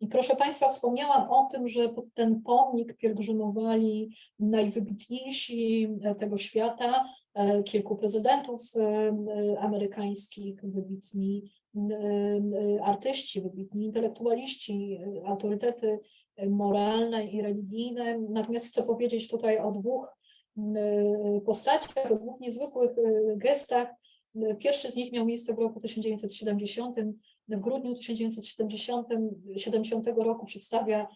I proszę Państwa, wspomniałam o tym, że pod ten pomnik pielgrzymowali najwybitniejsi e, tego świata, e, kilku prezydentów e, amerykańskich, wybitni artyści, wybitni intelektualiści, autorytety moralne i religijne. Natomiast chcę powiedzieć tutaj o dwóch postaciach, o dwóch niezwykłych gestach. Pierwszy z nich miał miejsce w roku 1970. W grudniu 1970 70 roku przedstawia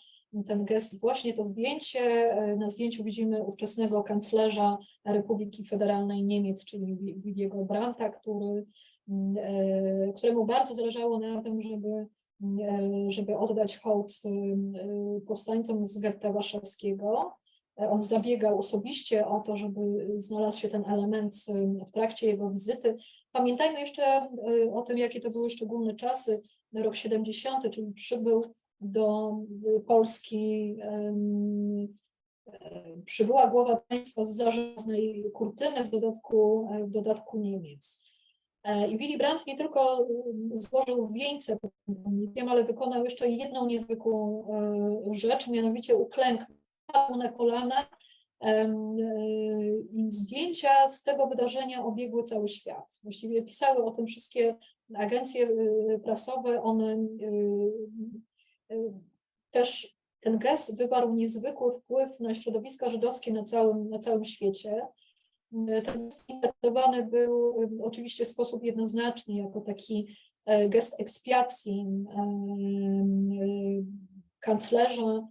ten gest właśnie to zdjęcie. E, Na zdjęciu widzimy ówczesnego kanclerza Republiki Federalnej Niemiec, czyli Wi- Williego Brandta, który, m, e, któremu bardzo zależało na tym, żeby, m, e, żeby oddać hołd powstańcom z getta warszawskiego. On zabiegał osobiście o to, żeby znalazł się ten element w trakcie jego wizyty. Pamiętajmy jeszcze e, o tym, jakie to były szczególne czasy. Rok 70, czyli przybył do y, Polski, e, przybyła głowa państwa z zażaznej kurtyny, w dodatku, e, w dodatku Niemiec. E, I Willy Brandt nie tylko y, złożył wieńce pomnikiem, ale wykonał jeszcze jedną niezwykłą rzecz, mianowicie uklękł na kolana i zdjęcia z tego wydarzenia obiegły cały świat. Właściwie pisały o tym wszystkie agencje y, prasowe, one y, y, też ten gest wywarł niezwykły wpływ na środowiska żydowskie na całym, na całym świecie. Ten interpretowany był oczywiście w sposób jednoznaczny jako taki e, gest ekspiacji y, kanclerza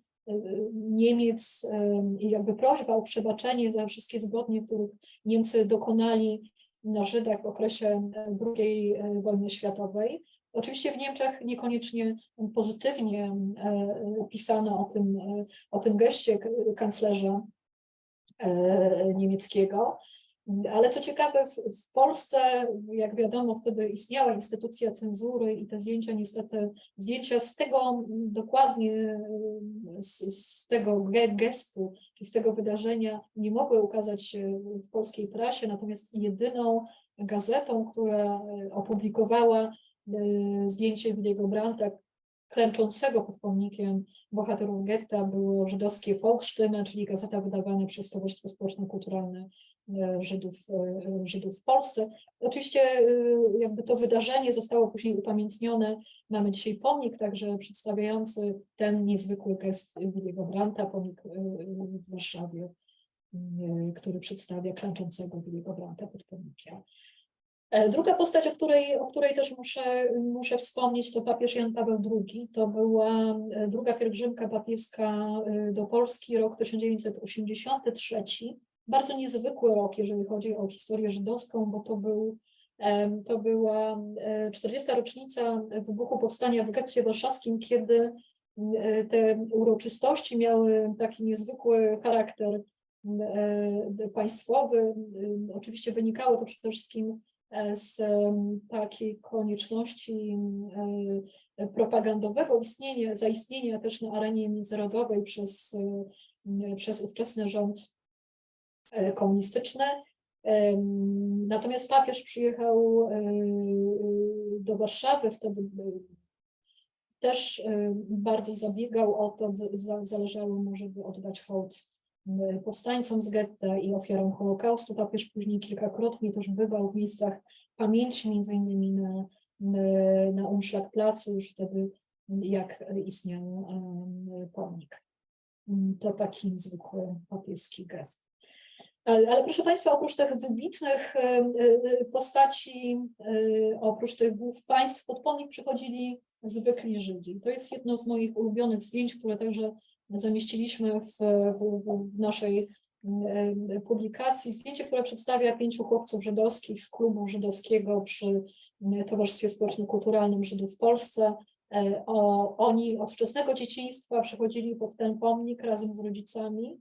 Niemiec em, i jakby prośba o przebaczenie za wszystkie zbrodnie, których Niemcy dokonali na Żydach w okresie II wojny światowej. Oczywiście w Niemczech niekoniecznie pozytywnie e, pisano o tym, e, o tym geście kanclerza e, niemieckiego. Ale co ciekawe, w, w Polsce, jak wiadomo, wtedy istniała instytucja cenzury i te zdjęcia niestety, zdjęcia z tego dokładnie, z, z tego ge- gestu, z tego wydarzenia nie mogły ukazać się w polskiej prasie, natomiast jedyną gazetą, która e, opublikowała e, zdjęcie Williego Brandta klęczącego pod pomnikiem bohaterów getta było żydowskie Volksstimme, czyli gazeta wydawana przez Towarzystwo Społeczno-Kulturalne Żydów, e, Żydów w Polsce. Oczywiście e, jakby to wydarzenie zostało później upamiętnione. Mamy dzisiaj pomnik także przedstawiający ten niezwykły gest Williego Brandta, pomnik e, w Warszawie, m, który przedstawia klęczącego Williego Brandta pod pomnikiem. E, Druga postać, o której, o której też muszę, muszę wspomnieć, to papież Jan Paweł II. To była e, druga pielgrzymka papieska e, do Polski, rok 1983. Bardzo niezwykły rok, jeżeli chodzi o historię żydowską, bo to, był, to była e, 40. rocznica wybuchu powstania w getcie warszawskim, kiedy e, te uroczystości miały taki niezwykły charakter e, państwowy. Oczywiście wynikało to przede wszystkim e, z takiej konieczności e, propagandowego istnienia, zaistnienia też na arenie międzynarodowej przez, e, przez ówczesny rząd e, komunistyczny. Em, Natomiast papież przyjechał e, do Warszawy, wtedy był- też e, bardzo zabiegał o to, zależało mu, żeby oddać hołd powstańcom z getta i ofiarom Holokaustu. Papież później kilkakrotnie też bywał w miejscach pamięci, między innymi na, na Umschlagplacu, już wtedy jak istniał pomnik. To taki niezwykły papieski gest. Ale, proszę Państwa, oprócz tych wybitnych e, e, postaci, e, oprócz tych głów państw, pod pomnik przychodzili zwykli Żydzi. To jest jedno z moich ulubionych zdjęć, które także zamieściliśmy w, w, w naszej publikacji. Zdjęcie, które przedstawia pięciu chłopców żydowskich z klubu żydowskiego przy Towarzystwie Społeczno-Kulturalnym Żydów w Polsce. O, oni od wczesnego dzieciństwa przychodzili pod ten pomnik razem z rodzicami.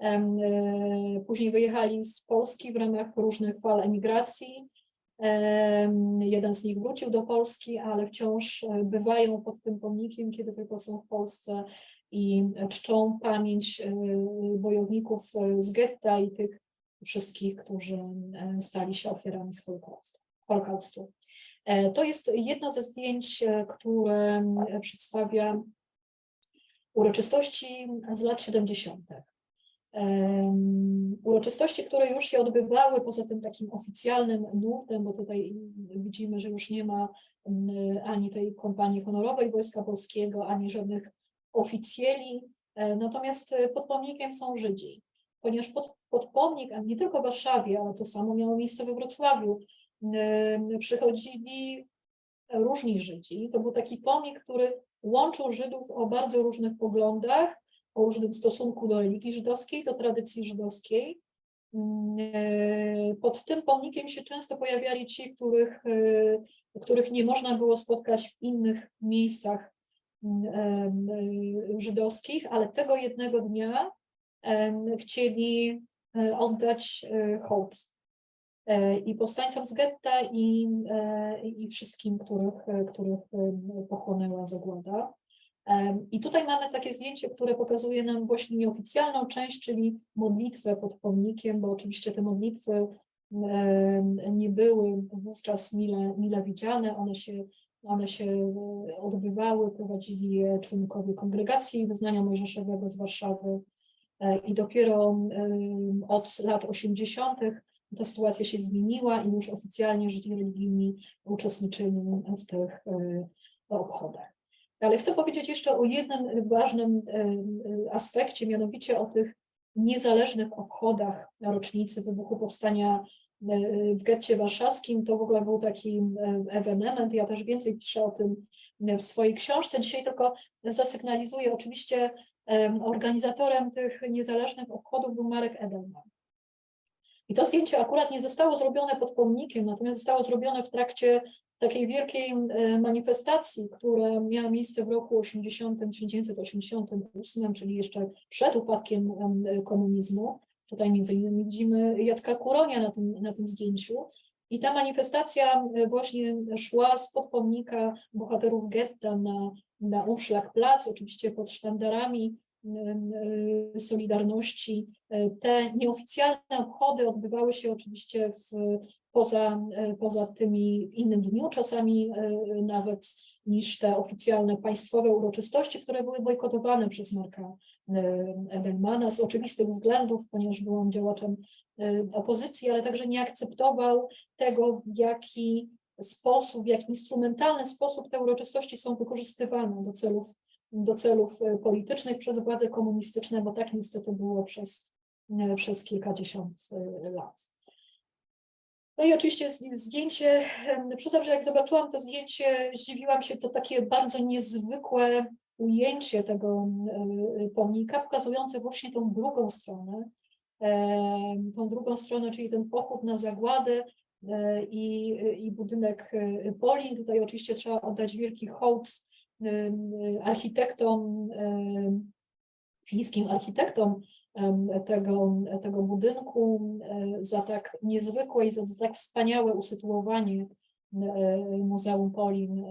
E, Później wyjechali z Polski w ramach różnych fal emigracji. Em, Jeden z nich wrócił do Polski, ale wciąż e, bywają pod tym pomnikiem, kiedy tylko są w Polsce i czczą pamięć e, bojowników z getta i tych wszystkich, którzy stali się ofiarami Holokaustu. To jest jedno ze zdjęć, które przedstawia uroczystości z lat 70. Uroczystości, które już się odbywały poza tym takim oficjalnym nurtem, bo tutaj widzimy, że już nie ma ani tej kompanii honorowej Wojska Polskiego, ani żadnych oficjeli. E, Natomiast e, pod pomnikiem są Żydzi, ponieważ pod, pod pomnik, nie tylko w Warszawie, ale to samo miało miejsce we Wrocławiu, przychodzili różni Żydzi. To był taki pomnik, który łączył Żydów o bardzo różnych poglądach, o różnym stosunku do religii żydowskiej, do tradycji żydowskiej. Mm, e, Pod tym pomnikiem się często pojawiali ci, których, e, których nie można było spotkać w innych miejscach mm, e, żydowskich, ale tego jednego dnia chcieli oddać hołd i powstańcom z getta, i, i wszystkim, których, których pochłonęła zagłada. I tutaj mamy takie zdjęcie, które pokazuje nam właśnie nieoficjalną część, czyli modlitwę pod pomnikiem, bo oczywiście te modlitwy nie były wówczas mile, mile widziane, one się, one się e, odbywały, prowadzili je członkowie kongregacji wyznania mojżeszowego z Warszawy E, i dopiero od lat 80. ta sytuacja się zmieniła i już oficjalnie Żydzi religijni uczestniczyli w tych e, obchodach. Ale chcę powiedzieć jeszcze o jednym ważnym aspekcie, mianowicie o tych niezależnych obchodach rocznicy wybuchu powstania e, w getcie warszawskim. To w ogóle był taki ewenement. Ja też więcej piszę o tym w swojej książce. Dzisiaj tylko zasygnalizuję. Oczywiście em, organizatorem tych niezależnych obchodów był Marek Edelman. I to zdjęcie akurat nie zostało zrobione pod pomnikiem, natomiast zostało zrobione w trakcie takiej wielkiej e, manifestacji, która miała miejsce w roku 80, 1988, czyli jeszcze przed upadkiem em, komunizmu. Tutaj między innymi widzimy Jacka Kuronia na tym, na tym zdjęciu. I ta manifestacja właśnie szła spod pomnika bohaterów getta na, na Umschlagplatz, oczywiście pod sztandarami Solidarności. E, Te nieoficjalne obchody odbywały się oczywiście w, poza, e, poza tymi w innym dniu, czasami e, nawet niż te oficjalne państwowe uroczystości, które były bojkotowane przez Marka e, Edelmana z oczywistych względów, ponieważ był on działaczem opozycji, ale także nie akceptował tego, w jaki sposób, w jaki instrumentalny sposób te uroczystości są wykorzystywane do celów, do celów politycznych przez władze komunistyczne, bo tak niestety było przez, przez kilkadziesiąt lat. No i oczywiście zdjęcie, przyznam, że jak zobaczyłam to zdjęcie, zdziwiłam się, to takie bardzo niezwykłe ujęcie tego e, pomnika, pokazujące właśnie tą drugą stronę, tą drugą stronę, czyli ten pochód na zagładę e, i, i budynek e, Polin. Tutaj oczywiście trzeba oddać wielki hołd architektom, fińskim architektom tego, tego budynku za tak niezwykłe i za, tak wspaniałe usytuowanie Muzeum Polin,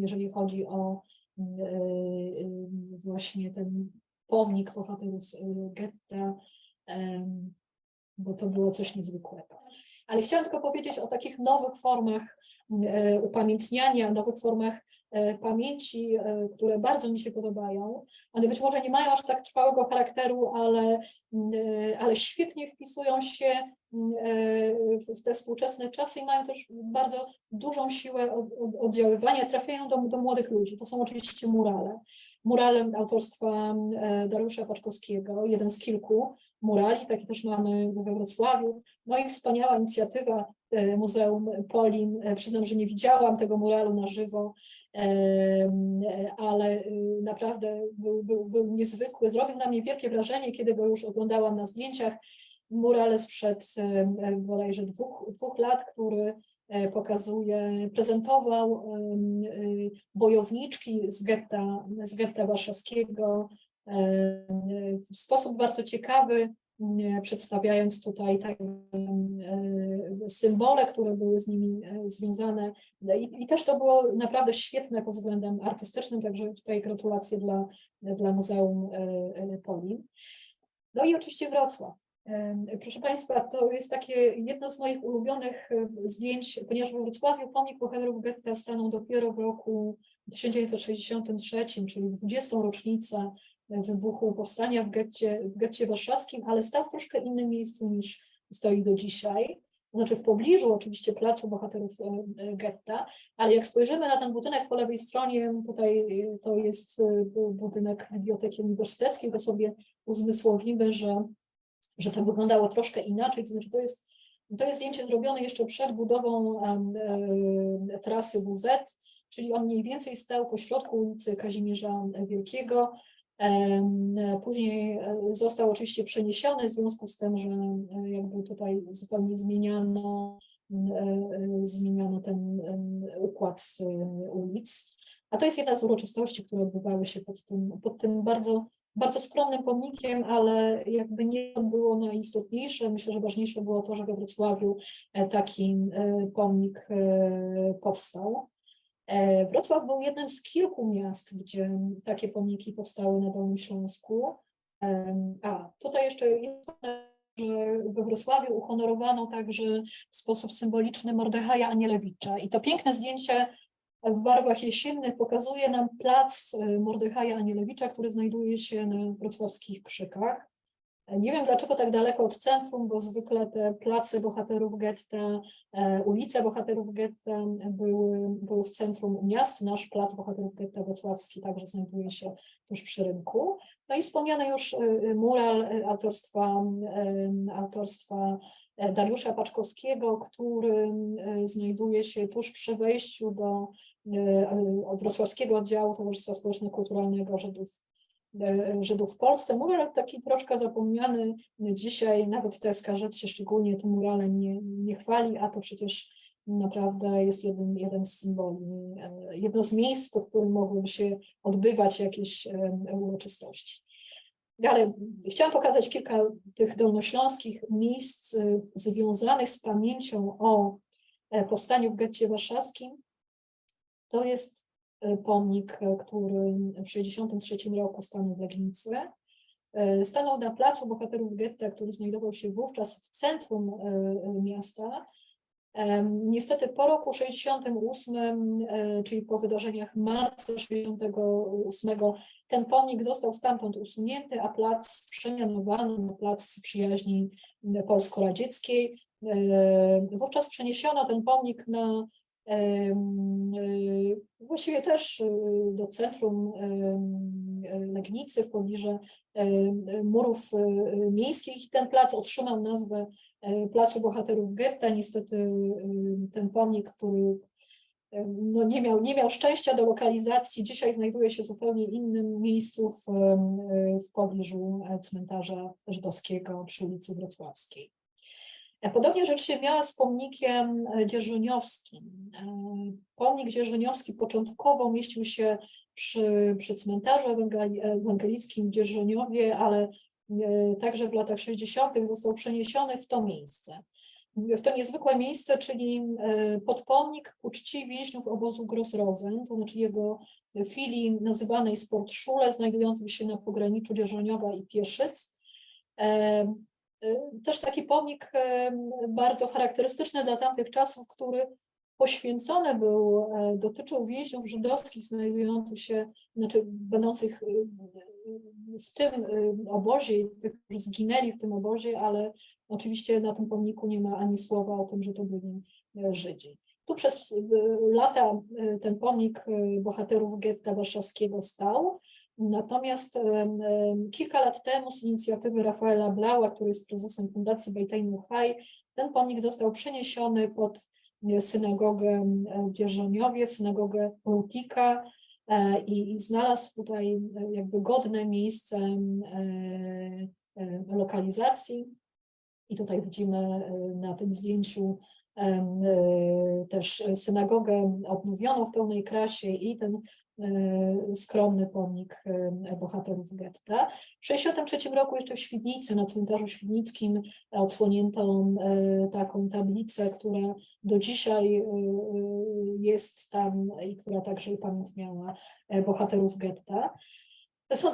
jeżeli chodzi o e, e, właśnie ten pomnik bohaterów e, getta, bo to było coś niezwykłego. Ale chciałam tylko powiedzieć o takich nowych formach upamiętniania, nowych formach pamięci, e, które bardzo mi się podobają. One być może nie mają aż tak trwałego charakteru, ale, mm, e, ale świetnie wpisują się mm, e, w te współczesne czasy i mają też bardzo dużą siłę od- od- oddziaływania, trafiają do, do młodych ludzi. To są oczywiście murale. Murale autorstwa e, Dariusza Paczkowskiego, jeden z kilku murali, takie też mamy we Wrocławiu. No i wspaniała inicjatywa e, Muzeum Polin. E, Przyznam, że nie widziałam tego muralu na żywo, e, ale naprawdę był, był, był niezwykły. Zrobił na mnie wielkie wrażenie, kiedy go już oglądałam na zdjęciach. Mural sprzed bodajże dwóch, dwóch lat, który pokazuje, prezentował bojowniczki z getta, z getta warszawskiego w sposób bardzo ciekawy, m, przedstawiając tutaj tak, e, symbole, które były z nimi e, związane. I, I też to było naprawdę świetne pod względem artystycznym, także tutaj gratulacje dla, dla Muzeum e, e, Polin. No i oczywiście Wrocław. Proszę Państwa, to jest takie jedno z moich ulubionych e, zdjęć, ponieważ we Wrocławiu pomnik bohaterów getta stanął dopiero w roku 1963, czyli 20. rocznicę wybuchu powstania w getcie, w getcie warszawskim, ale stał w troszkę innym miejscu niż stoi do dzisiaj. To znaczy w pobliżu oczywiście placu bohaterów e, e, getta, ale jak spojrzymy na ten budynek po lewej stronie, tutaj e, to jest bu- budynek Biblioteki Uniwersyteckiej, to sobie uzmysłowimy, że, że to wyglądało troszkę inaczej, to znaczy to jest, to jest zdjęcie zrobione jeszcze przed budową trasy WZ, czyli on mniej więcej stał po środku ulicy Kazimierza Wielkiego. Później e, został oczywiście przeniesiony w związku z tym, że e, jakby tutaj zupełnie zmieniano, e, zmieniano ten układ ulic. A to jest jedna z uroczystości, które odbywały się pod tym, pod tym bardzo, bardzo skromnym pomnikiem, ale jakby nie było najistotniejsze. Myślę, że ważniejsze było to, że we Wrocławiu taki pomnik powstał. E, Wrocław był jednym z kilku miast, gdzie takie pomniki powstały na Dolnym Śląsku. Em, A tutaj jeszcze jest, że we Wrocławiu uhonorowano także w sposób symboliczny Mordechaja Anielewicza. I to piękne zdjęcie w barwach jesiennych pokazuje nam plac e, Mordechaja Anielewicza, który znajduje się na wrocławskich Krzykach. Nie wiem dlaczego tak daleko od centrum, bo zwykle te place bohaterów getta, e, ulice bohaterów getta były, były w centrum miast. Nasz plac bohaterów getta wrocławski także znajduje się tuż przy rynku. No i wspomniany już e, e, mural autorstwa, autorstwa Dariusza Paczkowskiego, który znajduje się tuż przy wejściu do wrocławskiego oddziału Towarzystwa Społeczno-Kulturalnego Żydów Żydów w Polsce. Mural taki troszkę zapomniany dzisiaj, nawet TSKZ się szczególnie tym muralem nie, nie chwali, a to przecież naprawdę jest jeden, jeden z symboli, e, jedno z miejsc, pod którym mogłyby się odbywać jakieś e, uroczystości. Ale chciałam pokazać kilka tych dolnośląskich miejsc e, związanych z pamięcią o e, powstaniu w getcie warszawskim. To jest e, pomnik, e, który w 1963 roku stanął w Legnicy. E, Stanął na placu bohaterów getta, który znajdował się wówczas w centrum e, e, miasta. Niestety po roku 68, e, czyli po wydarzeniach marca 68, ten pomnik został stamtąd usunięty, a plac przemianowano na plac przyjaźni polsko-radzieckiej. E, Wówczas przeniesiono ten pomnik na e, właściwie też e, do centrum Legnicy w pobliżu murów e, miejskich ten plac otrzymał nazwę e, Placu Bohaterów Getta. Niestety ten pomnik, który e, no nie, miał, nie miał szczęścia do lokalizacji, dzisiaj znajduje się w zupełnie innym miejscu w, w pobliżu e, cmentarza żydowskiego przy ulicy Wrocławskiej. E, Podobnie rzecz się miała z pomnikiem e, dzierżoniowskim. E, Pomnik dzierżoniowski początkowo mieścił się przy, przy cmentarzu ewangeli- ewangelickim w Dzierżoniowie, ale także w latach 60. został przeniesiony w to miejsce. W to niezwykłe miejsce, czyli e, podpomnik ku czci więźniów obozu Gross-Rosen, to znaczy jego filii nazywanej Sportschule, znajdującej się na pograniczu Dzierżoniowa i Pieszyc. E, Też taki pomnik e, bardzo charakterystyczny dla tamtych czasów, który poświęcony był, e, dotyczył więźniów żydowskich znajdujących się, znaczy będących e, w tym obozie, tych, którzy zginęli w tym obozie, ale oczywiście na tym pomniku nie ma ani słowa o tym, że to byli e, Żydzi. Tu przez lata ten pomnik bohaterów getta warszawskiego stał, natomiast kilka lat temu z inicjatywy Rafaela Blała, który jest prezesem Fundacji Bejtejnu Haj, ten pomnik został przeniesiony pod e, synagogę e, w Dzierżoniowie, synagogę Rutika e, i, i znalazł tutaj jakby godne miejsce lokalizacji. I tutaj widzimy na tym zdjęciu też synagogę odnowioną w pełnej krasie i ten skromny pomnik e, bohaterów getta. W 1963 roku jeszcze w Świdnicy, na cmentarzu świdnickim odsłonięto e, taką tablicę, która do dzisiaj jest tam i która także upamiętniała bohaterów getta.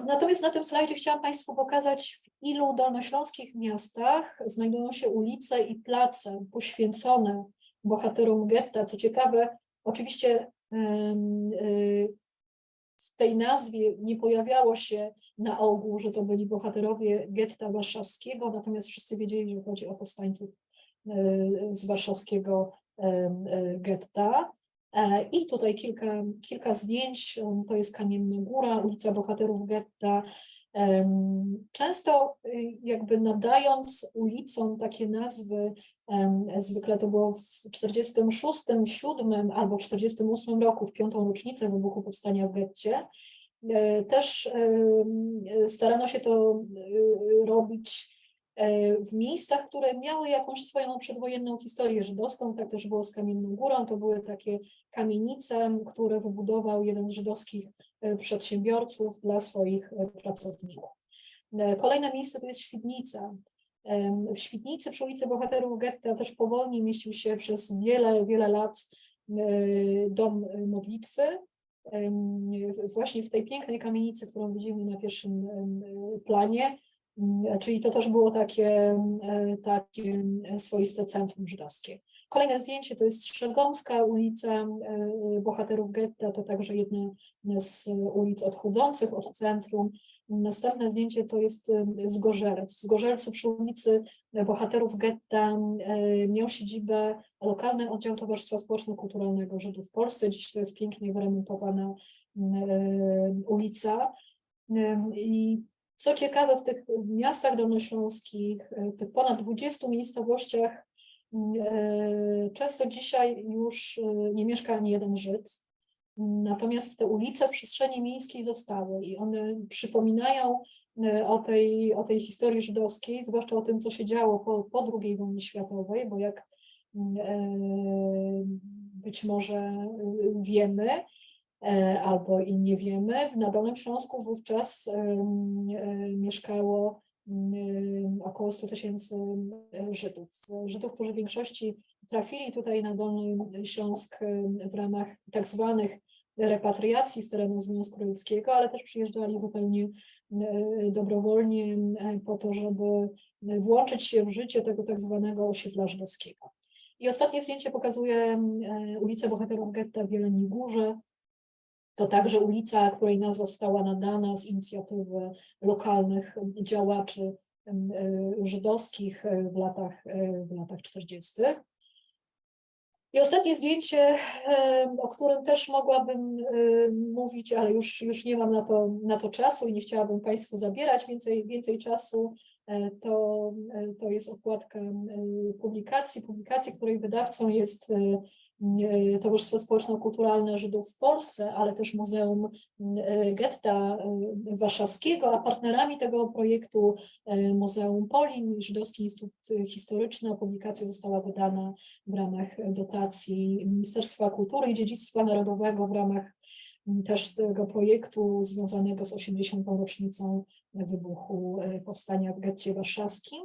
Natomiast na tym slajdzie chciałam Państwu pokazać, w ilu dolnośląskich miastach znajdują się ulice i place poświęcone bohaterom getta. Co ciekawe, oczywiście y, w tej nazwie nie pojawiało się na ogół, że to byli bohaterowie getta warszawskiego, natomiast wszyscy wiedzieli, że chodzi o powstańców e, z warszawskiego e, e, getta. I tutaj kilka, kilka zdjęć. To jest Kamienna Góra, ulica Bohaterów Getta. Często jakby nadając ulicom takie nazwy, zwykle to było w 46, 7 albo 48 roku, w piątą rocznicę wybuchu powstania w getcie, e, też starano się to e, robić e, w miejscach, które miały jakąś swoją przedwojenną historię żydowską, tak też było z Kamienną Górą, to były takie kamienice, które wybudował jeden z żydowskich przedsiębiorców dla swoich pracowników. Kolejne miejsce to jest Świdnica. W Świdnicy przy ulicy Bohaterów Getta też powolnie mieścił się przez wiele, wiele lat e, dom e, modlitwy. Właśnie w tej pięknej kamienicy, którą widzimy na pierwszym planie, Mm, Czyli to też było takie, takie swoiste centrum żydowskie. Kolejne zdjęcie to jest Strzegomska ulica Bohaterów Getta, to także jedna z ulic odchodzących od centrum. Następne zdjęcie to jest e, Zgorzelec. W Zgorzelcu przy ulicy Bohaterów Getta miał siedzibę lokalny oddział Towarzystwa Społeczno-Kulturalnego Żydów w Polsce. Dziś to jest pięknie wyremontowana ulica. I co ciekawe, w tych miastach dolnośląskich, e, tych ponad 20 miejscowościach, e, często dzisiaj już e, nie mieszka ani jeden Żyd. Natomiast te ulice w przestrzeni miejskiej zostały i one przypominają e, o tej, o tej historii żydowskiej, zwłaszcza o tym, co się działo po, po II wojnie światowej, bo jak m, e, być może e, wiemy, albo i nie wiemy. Na Dolnym Śląsku wówczas mieszkało około 100 tysięcy e, Żydów. Żydów, którzy w większości trafili tutaj na Dolny Śląsk em, w ramach tak zwanych repatriacji z terenu Związku Radzieckiego, ale też przyjeżdżali zupełnie dobrowolnie po to, żeby włączyć się w życie tego tak zwanego osiedla żydowskiego. I ostatnie zdjęcie pokazuje ulicę Bohaterów Getta w Jeleniej Górze. To także ulica, której nazwa została nadana z inicjatywy lokalnych działaczy e, żydowskich e, w latach, e, w latach 40. I ostatnie zdjęcie, o którym też mogłabym mówić, ale już, już nie mam na to, na to czasu i nie chciałabym Państwu zabierać więcej, więcej czasu, e, to, e, to jest okładka e, publikacji, publikacji, której wydawcą jest e, e, Towarzystwo Społeczno-Kulturalne Żydów w Polsce, ale też Muzeum e, Getta e, Warszawskiego, a partnerami tego projektu Muzeum Polin, Żydowski Instytut Historyczny. Publikacja została wydana w ramach dotacji Ministerstwa Kultury i Dziedzictwa Narodowego w ramach też tego projektu związanego z 80. rocznicą wybuchu powstania w getcie warszawskim.